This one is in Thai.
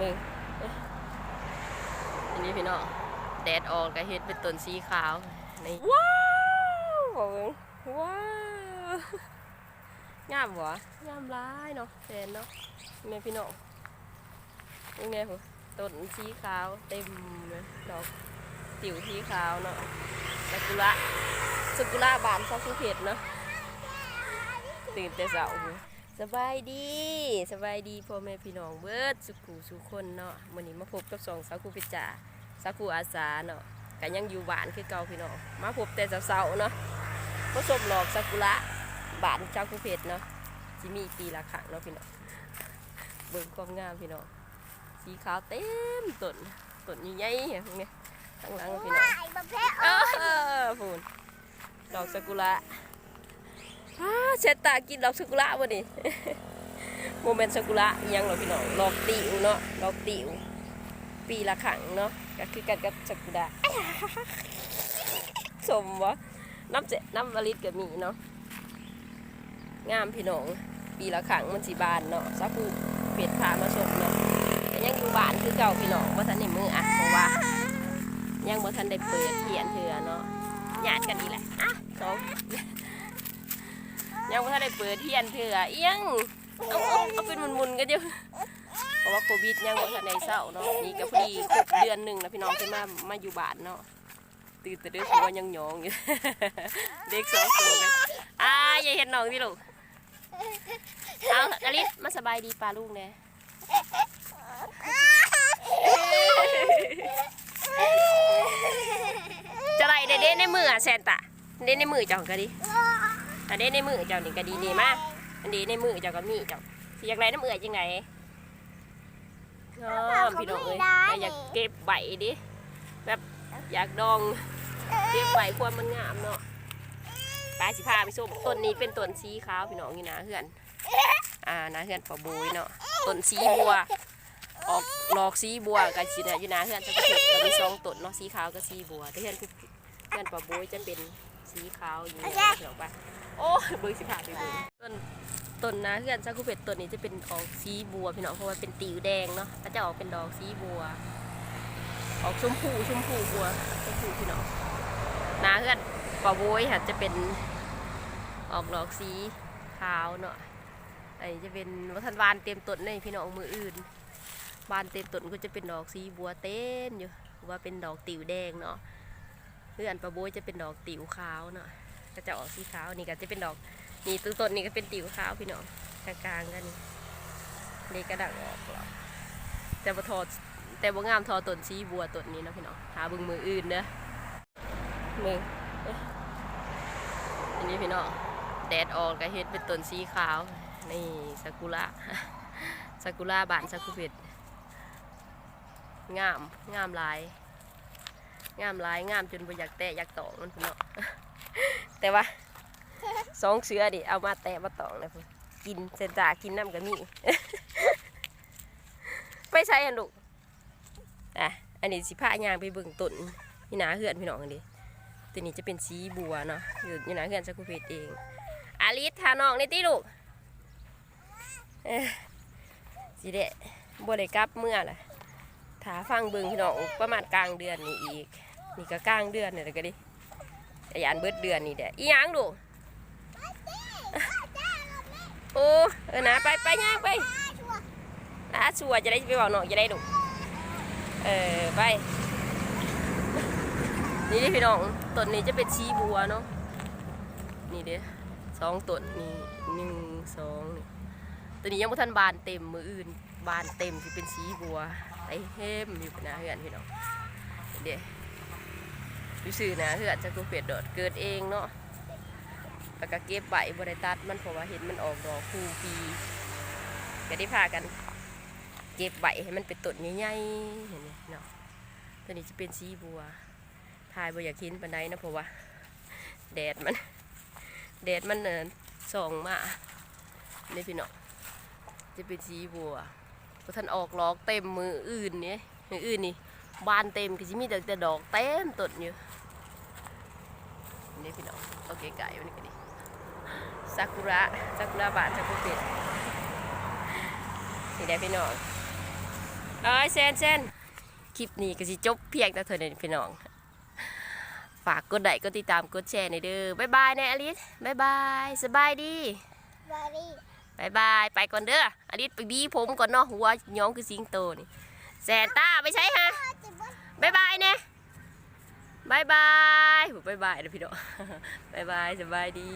มืออันนี้พี่น้องแดดออกก็เฮ็ดเป็นต้นสีขาวนี่ว้าวบอกเลยว้าวงามบ่งามร้ายเนาะแฟนเนาะแม่พี่น้องยังไงหัวต้นสีขาวเต็มเลยดอกติ๋วสีขาวเนาะซากุระซากุระบานซากุเพชรเนาะตื่นแต่เช้าหัว สบายดีสบายดีพ่อแม่พี่น้องเบิดสุขูสุขคนเนาะมื้อนี้มาพบกับสองสาวครูพิจาสาวครูอาสาเนาะก็ยังอยู่บ้านคือเก่าพี่น้องมาพบแต่เสาๆเนาะผสมหลอกซากุระบ้านเจ้าครูเพชรเนาะสิมีปีละครั้งเนาะพี่น้องเบิ่งความงามพี่น้องสีขาวเต็มต้นต้นใหญ่ๆเห็นไหมข้างหลังพี่น้องไอ้ประเภทเออพูนดอกซากุระ อ้าเชตตากินดอกซากุระวะนี่โมเมนต์ซากุระยังหรอพี่น้องดอกติ๋วเนาะดอกติ๋วปีละครั้งเนาะก็คือกันกับซากุระสมวะน้ำเจน้ำวลิตกับมีเนาะงามพี่น้องปีละครั้งมันสีบานเนาะซากุเผ็ดพามาสดเนาะยังอยู่บ้านคือเก่าพี่น้องว่าทันในมืออะเพราะว่า ยังบ่ทันได้เปิดเขียนเถื่อเนาะญาติกันอีแหละ ยังบ่ทันได้เปิดเขียนเถื่อเอียงเอาเอาเอาเป็นมุนๆกันอยู่เพราะว่าโควิดยังบ่ทันได้เศร้าเนาะนี่ก็พอดีครบเดือนหนึ่งแล้วพี่น้องขึ้นมามาอยู่บ้านเนาะตื่นแต่เด้อคือว่ายังหยองอยู่ เด็กสองตัวกันอ่าอย่าเห็นน้องพี่ลูกเอาอลิสมาสบายดีปลาลูกแน่จะไรเด้ๆในมือแซนตะเด้ในมือจ้าก็ดี อันเด้ในมือเจ้านี่ก็ดีดีมากอันเด้ในมือเจ้าก็มีเจ้าสิอยากไรน้ำเอือจังไงอ๋อพี่น้องเอ้ยแต่อยากเก็บใบดิแบบอยากดองเก็บใบความมันงามเนาะปลายสิพาไปส้มต้นนี้เป็นต้นสีขาวพี่น้องนี่นะเพื่อนอ่านะเพื่อนปอบุยเนาะต้นสีบัวออกดอกสีบัวกับสีเนี่ยอยู่นะเพื่อนจะเก็บจะมีสองต้นเนาะสีขาวกับสีบัวแต่เพื่อนคือเพื่อนปะโบยจะเป็น สีขาวอยู่เนี่ยเห็นปะโอ้ยเบิ่งสิพาไปเบิ่งต้นต้นนะเพื่อนซากุเพชรต้นนี้จะเป็นออกสีบัวพี่น้องเพราะว่าเป็นติวแดงเนาะก็จะออกเป็นดอกสีบัว ออกชมพูชมพูบัวชมพูพี่น้องนะเพื่อนปะโบยค่ะจะเป็นออกดอกสีขาวเนาะอันนี้จะเป็นวัฒนวานเต็มต้นเลยพี่น้องมืออื่นบานเต็มต้นก็จะเป็นดอกสีบัวเต้นอยู่ว่าเป็นดอกติ๋วแดงเนาะ เพื่อันปะโบยจะเป็นดอกติ๋วขาวเนาะก็จะออกสีขาวนี่ก็จะเป็นดอกนี่ต้นต้นนี่ก็เป็นติ๋วขาวพี่น้องกลางๆกันนี่นี่กระดังออกหรอกแต่บ่ทอแต่บ่งามทอต้นสีบัวต้นนี้เนาะพี่น้องหาบึงมืออื่นเด้อมืออันนี้พี่น้องแดดออกก็เฮ็ดเป็นต้นสีขาวนี่ซากุระซากุระบานซากุเพชรงามงามหลาย งามหลายงามจนบ่อยากแตะอยากตองมันพุ่นเนาะ แต่ว่าสองเสือดิเอามาแตะมาตองนะพุ่นกินเซนตากินน้ำกับมี ไปใช้อันลูกอะอันนี้สิพายางไปเบิ่งต้นนี่นาเหือนพี่น้องอันนี้ตัวนี้จะเป็นสีบัวเนาะอยู่นี่นาเหือนซากุเพชเองอาลิสทาน้องนี่ติลูกสิเดะบ่ได้กลับเมื่อล่ะถ้าฟังเบิ่งพี่น้องประมาณกลางเดือนนี้อีก นี่ก็กลางเดือนนี่แหละก็ดิยานเบิดเดือนนี่แหละอีหยังดูโอ้เออนะไปไปย่างไปอาชัวจะได้ไปบอกน้องจะได้ดูเออไป นี่ด้อพี่น้องต้นนี้จะเป็นชีบัวเนาะนี่เด้อสองต้นนี่หนึ่งสองนี่ตัวนี้ยังบ่ทันบานเต็มมืออื่นบานเต็มที่เป็นสีบัวไอเฮมอยู่นะเฮือนพี่น้องเดี๋ยว ดูสื่อนะเฮือนจะกูเป็ดดอดเกิดเองเนาะแล้วก็เก็บใบบริตัดมันเพราะว่าเห็นมันออกดอกคู่ปีก็ได้พากัน เก็บใบให้มันเป็นต้นใหญ่ๆเห็นไหมเนาะตัวนี้จะเป็นสีบัวทายบ่อยากเห็นปันใดนะเพราะว่าแดดมัน แดดมันเนินส่องมานี่พี่เน้องจะเป็นสีบัวพอท่านออกลอกเต็มมืออื่นเนี่ยมืออื่นนี่บานเต็มก็จะมีแต่แต่ดอกเต็มต้นอยู่ นี่พี่น้องโอเคไก่วันนี้ก็ดีซากุระซากุระบานซากุเปะนี่ได้พี่น้องเอ้ยเซนเซนคลิปนี้ก็สิจบเพียงแต่เท่านี้พี่น้องฝากกดไลค์กดติดตามกดแชร์ในอยเด้อบ๊ายบายนะอลิสบ๊ายบายสบายดีบารี่บายบายไปก่อนเด้ออลิสไปบีผมก่อนเนาะหัวย้องคือสิงโตนี่แซนต้าไปใช้ฮะจะบ้าบายบายเนี่ย บายบายบายบายนะพี่น้องบายบายสบายดี